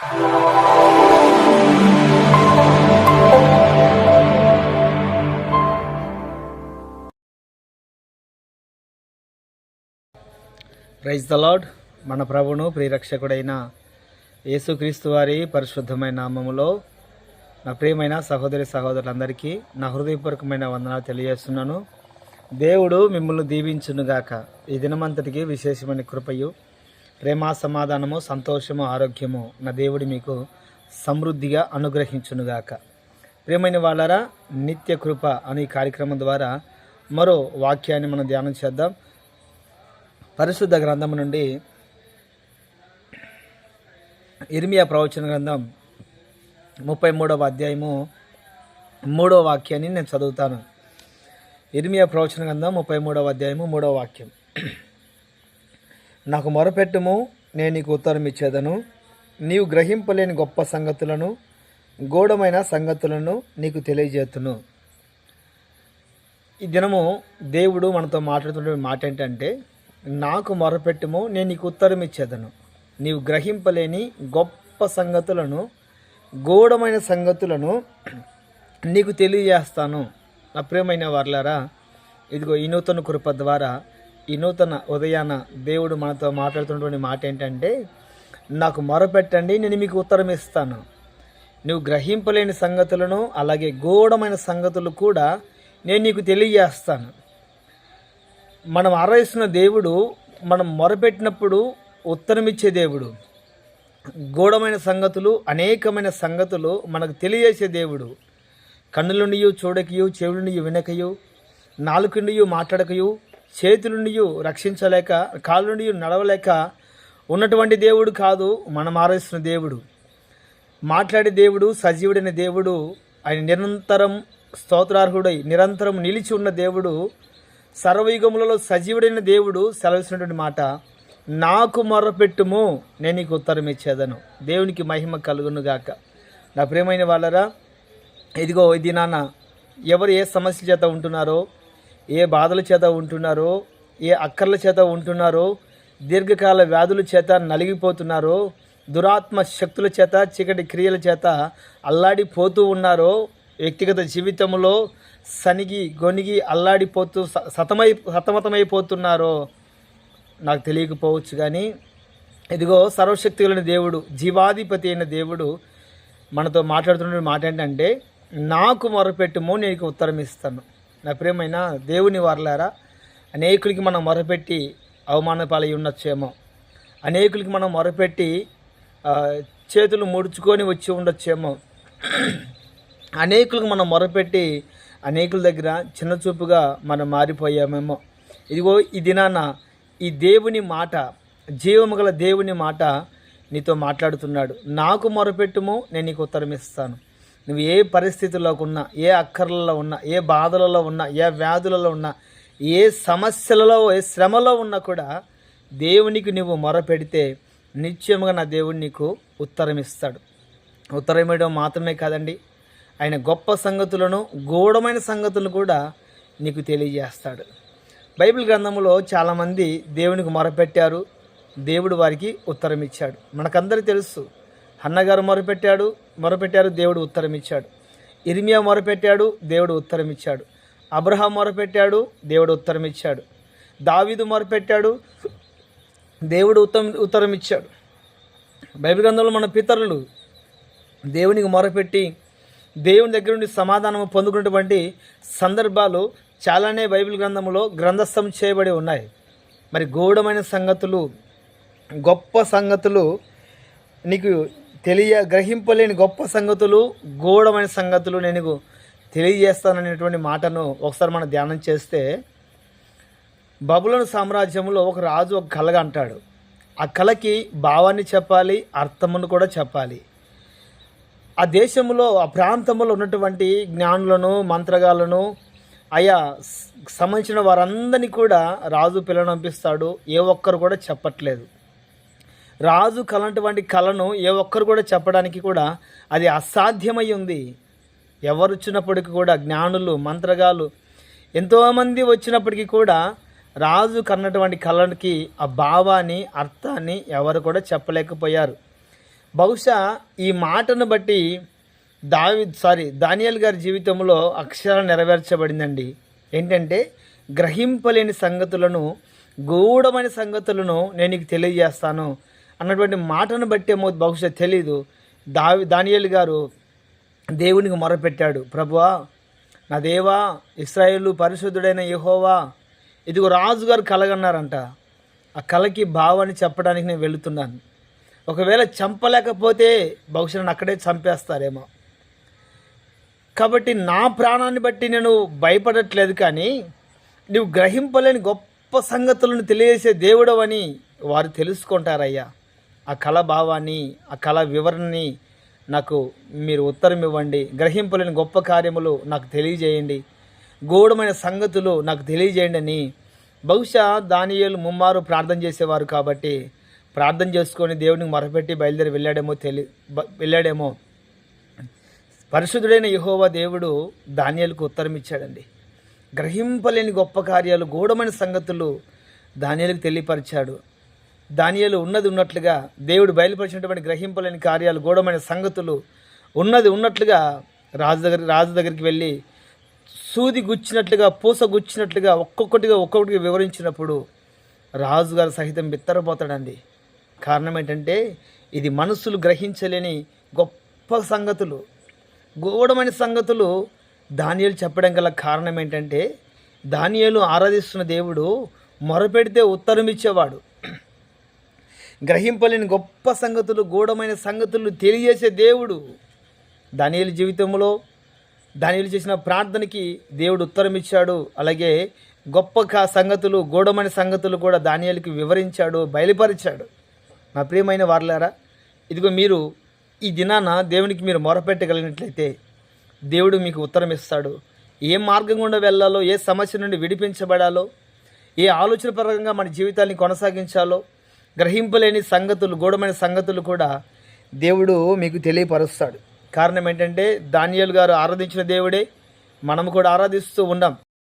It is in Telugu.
ప్రైజ్ ద లాడ్ మన ప్రభును ప్రియరక్షకుడైన యేసుక్రీస్తు వారి పరిశుద్ధమైన నామములో నా ప్రియమైన సహోదరి సహోదరులందరికీ నా హృదయపూర్వకమైన వందనాలు తెలియజేస్తున్నాను. దేవుడు మిమ్మల్ని దీవించునుగాక. ఈ దినమంతటికి విశేషమైన కృపయు ప్రేమ సమాధానము సంతోషము ఆరోగ్యము నా దేవుడు మీకు సమృద్ధిగా అనుగ్రహించునుగాక. ప్రేమైన వాళ్ళరా నిత్య కృప అనే కార్యక్రమం ద్వారా మరో వాక్యాన్ని మనం ధ్యానం చేద్దాం. పరిశుద్ధ గ్రంథం నుండి ఇర్మియా ప్రవచన గ్రంథం ముప్పై మూడవ అధ్యాయము మూడవ వాక్యాన్ని నేను చదువుతాను. ఇర్మియా ప్రవచన గ్రంథం ముప్పై మూడవ అధ్యాయము మూడవ వాక్యం. నాకు మొరపెట్టుము నేను నీకు ఉత్తరం ఇచ్చేదను. నీవు గ్రహింపలేని గొప్ప సంగతులను గూఢమైన సంగతులను నీకు తెలియజేతును. ఈ దినము దేవుడు మనతో మాట్లాడుతున్న మాట ఏంటంటే నాకు మొరపెట్టుము నేను నీకు ఉత్తరం ఇచ్చేదను. నీవు గ్రహింపలేని గొప్ప సంగతులను గూఢమైన సంగతులను నీకు తెలియజేస్తాను. నా ప్రియమైన వర్లారా ఇదిగో ఈ నూతన కృప ద్వారా ఈ నూతన ఉదయాన దేవుడు మనతో మాట్లాడుతున్నటువంటి మాట ఏంటంటే నాకు మొరపెట్టండి నేను మీకు ఉత్తరం ఇస్తాను. నువ్వు గ్రహింపలేని సంగతులను అలాగే గూఢమైన సంగతులు కూడా నేను నీకు తెలియజేస్తాను. మనం ఆరాధిస్తున్న దేవుడు మనం మొరపెట్టినప్పుడు ఉత్తరమిచ్చే దేవుడు. గూఢమైన సంగతులు అనేకమైన సంగతులు మనకు తెలియజేసే దేవుడు. కన్నులుండియు చూడకయు చెవులుండియు వినకయు నాలుగుండియు మాట్లాడకయు చేతులుండియు రక్షించలేక కాళ్ళుండియు నడవలేక ఉన్నటువంటి దేవుడు కాదు మనం ఆరాధిస్తున్న దేవుడు. మాట్లాడే దేవుడు సజీవుడైన దేవుడు ఆయన నిరంతరం స్తోత్రార్హుడై నిరంతరం నిలిచి ఉన్న దేవుడు సర్వయుగములలో సజీవుడైన దేవుడు సెలవిసినటువంటి మాట నాకు మొర్రపెట్టుము నేను నీకు ఉత్తరం ఇచ్చేదను. దేవునికి మహిమ కలుగునుగాక నా ప్రేమైన వాళ్ళరా ఇదిగో ఇది నాన్న ఎవరు ఏ సమస్యల చేత ఉంటున్నారో ఏ బాధల చేత ఉంటున్నారో ఏ అక్కర్ల చేత ఉంటున్నారో దీర్ఘకాల వ్యాధుల చేత నలిగిపోతున్నారో దురాత్మ శక్తుల చేత చీకటి క్రియల చేత అల్లాడిపోతూ ఉన్నారో వ్యక్తిగత జీవితంలో సనిగి గొనిగి అల్లాడిపోతూ స- సతమై సతమతమైపోతున్నారో నాకు తెలియకపోవచ్చు కానీ ఇదిగో సర్వశక్తి కలిగిన దేవుడు జీవాధిపతి అయిన దేవుడు మనతో మాట్లాడుతున్న మాట ఏంటంటే నాకు మొరపెట్టుము నేను నీకు ఉత్తరం ఇస్తాను నా ప్రియమైన దేవుని వారలారా అనేకులకి మనం మొరపెట్టి అవమాన పాలై ఉండొచ్చేమో. అనేకులకి మనం మొరపెట్టి చేతులు ముడుచుకొని వచ్చి ఉండొచ్చేమో. అనేకులకు మనం మొరపెట్టి అనేకుల దగ్గర చిన్న చూపుగా మనం మారిపోయామేమో. ఇదిగో ఈ దినాన ఈ దేవుని మాట జీవము గల దేవుని మాట నీతో మాట్లాడుతున్నాడు. నాకు మొరపెట్టుము నేను నీకు ఉత్తరం ఇస్తాను నువ్వు ఏ పరిస్థితుల్లోకి ఉన్నా ఏ అక్కర్లలో ఉన్నా ఏ బాధలలో ఉన్నా ఏ వ్యాధులలో ఉన్నా ఏ సమస్యలలో ఏ శ్రమలో ఉన్నా కూడా దేవునికి నువ్వు మొరపెడితే నిత్యముగా నా దేవుడు నీకు ఉత్తరం ఇస్తాడు ఉత్తరం ఇవ్వడం మాత్రమే కాదండి ఆయన గొప్ప సంగతులను గూఢమైన సంగతులను కూడా నీకు తెలియజేస్తాడు. బైబిల్ గ్రంథంలో చాలామంది దేవునికి మొరపెట్టారు దేవుడు వారికి ఉత్తరం ఇచ్చాడు మనకందరికీ తెలుసు అన్నగారు మొరపెట్టాడు మొరపెట్టారు దేవుడు ఉత్తరం ఇచ్చాడు ఇర్మియా మొరపెట్టాడు దేవుడు ఉత్తరం ఇచ్చాడు అబ్రహాం మొరపెట్టాడు దేవుడు ఉత్తరం ఇచ్చాడు దావీదు మొరపెట్టాడు దేవుడు ఉత్తరం ఉత్తరం ఇచ్చాడు బైబిల్ గ్రంథంలో మన పితరులు దేవునికి మొరపెట్టి దేవుని దగ్గర నుండి సమాధానం పొందుకున్నటువంటి సందర్భాలు చాలానే బైబిల్ గ్రంథంలో గ్రంథస్థం చేయబడి ఉన్నాయి. మరి గౌడమైన సంగతులు గొప్ప సంగతులు నీకు తెలియ గ్రహింపలేని గొప్ప సంగతులు గూఢమైన సంగతులు నేను తెలియజేస్తాననేటువంటి మాటను ఒకసారి మనం ధ్యానం చేస్తే బబులను సామ్రాజ్యంలో ఒక రాజు ఒక కలగా అంటాడు. ఆ కళకి భావాన్ని చెప్పాలి అర్థమును కూడా చెప్పాలి. ఆ దేశంలో ఆ ప్రాంతంలో ఉన్నటువంటి జ్ఞానులను మంత్రగాలను ఆయా సంబంధించిన వారందరినీ కూడా రాజు పిల్లను పంపిస్తాడు ఏ ఒక్కరు కూడా చెప్పట్లేదు. రాజు కలనటువంటి కళను ఏ ఒక్కరు కూడా చెప్పడానికి కూడా అది అసాధ్యమై ఉంది. ఎవరు వచ్చినప్పటికీ కూడా జ్ఞానులు మంత్రగాలు ఎంతోమంది వచ్చినప్పటికీ కూడా రాజు కన్నటువంటి కళకి ఆ భావాన్ని అర్థాన్ని ఎవరు కూడా చెప్పలేకపోయారు. బహుశా ఈ మాటను బట్టి దావి సారీ దానియల్ గారి జీవితంలో అక్షరాలు నెరవేర్చబడిందండి. ఏంటంటే గ్రహింపలేని సంగతులను గూఢమైన సంగతులను నేను తెలియజేస్తాను. అన్నటువంటి మాటను బట్టేమో బహుశా తెలీదు. దావి దానియల్ గారు దేవునికి మొరపెట్టాడు. ప్రభువా నా దేవా ఇస్రాయేలు పరిశుద్ధుడైన యహోవా ఇదిగో రాజుగారు కలగన్నారంట. ఆ కలకి భావాన్ని చెప్పడానికి నేను వెళుతున్నాను. ఒకవేళ చంపలేకపోతే బహుశా నన్ను అక్కడే చంపేస్తారేమో. కాబట్టి నా ప్రాణాన్ని బట్టి నేను భయపడట్లేదు కానీ నువ్వు గ్రహింపలేని గొప్ప సంగతులను తెలియజేసే దేవుడవని వారు తెలుసుకుంటారయ్యా. ఆ కళ భావాన్ని ఆ కళ వివరణని నాకు మీరు ఉత్తరం ఇవ్వండి గ్రహింపలేని గొప్ప కార్యములు నాకు తెలియజేయండి. గూఢమైన సంగతులు నాకు తెలియజేయండి అని బహుశా దానియేలు ముమ్మారు ప్రార్థన చేసేవారు కాబట్టి ప్రార్థన చేసుకొని దేవునికి మొరపెట్టి బయలుదేరి వెళ్ళాడేమో తెలి బ- వెళ్ళాడేమో. పరిశుద్ధుడైన యహోవా దేవుడు దానియాలకు ఉత్తరం ఇచ్చాడండి గ్రహింపలేని గొప్ప కార్యాలు గూఢమైన సంగతులు దానియాలకు తెలియపరిచాడు. దానియలు ఉన్నది ఉన్నట్లుగా దేవుడు బయలుపరిచినటువంటి గ్రహింపలేని కార్యాలు గూఢమైన సంగతులు ఉన్నది ఉన్నట్లుగా రాజు దగ్గర రాజు దగ్గరికి వెళ్ళి సూది గుచ్చినట్లుగా పూస గుచ్చినట్లుగా ఒక్కొక్కటిగా ఒక్కొక్కటిగా వివరించినప్పుడు రాజుగారు సహితం బిత్తరపోతాడండి. కారణం ఏంటంటే ఇది మనసులు గ్రహించలేని గొప్ప సంగతులు. గూఢమైన సంగతులు ధాన్యాలు చెప్పడం గల కారణం ఏంటంటే ధాన్యాలు ఆరాధిస్తున్న దేవుడు మొరపెడితే ఉత్తరం ఇచ్చేవాడు గ్రహింపలేని గొప్ప సంగతులు గూఢమైన సంగతులు తెలియజేసే దేవుడు దానియేలు జీవితంలో దానియేలు చేసిన ప్రార్థనకి దేవుడు ఉత్తరం ఇచ్చాడు. అలాగే గొప్ప కా సంగతులు గూఢమైన సంగతులు కూడా ధాన్యాలకి వివరించాడు బయలుపరిచాడు. నా ప్రియమైన వారలారా ఇదిగో మీరు ఈ దినాన దేవునికి మీరు మొరపెట్టగలిగినట్లయితే దేవుడు మీకు ఉత్తరం ఇస్తాడు. ఏ మార్గం గుండా వెళ్ళాలో ఏ సమస్య నుండి విడిపించబడాలో ఏ ఆలోచన పరంగా మన జీవితాన్ని కొనసాగించాలో గ్రహింపలేని సంగతులు గూఢమైన సంగతులు కూడా దేవుడు మీకు తెలియపరుస్తాడు. కారణం ఏంటంటే దానియలు గారు ఆరాధించిన దేవుడే మనము కూడా ఆరాధిస్తూ ఉన్నాం.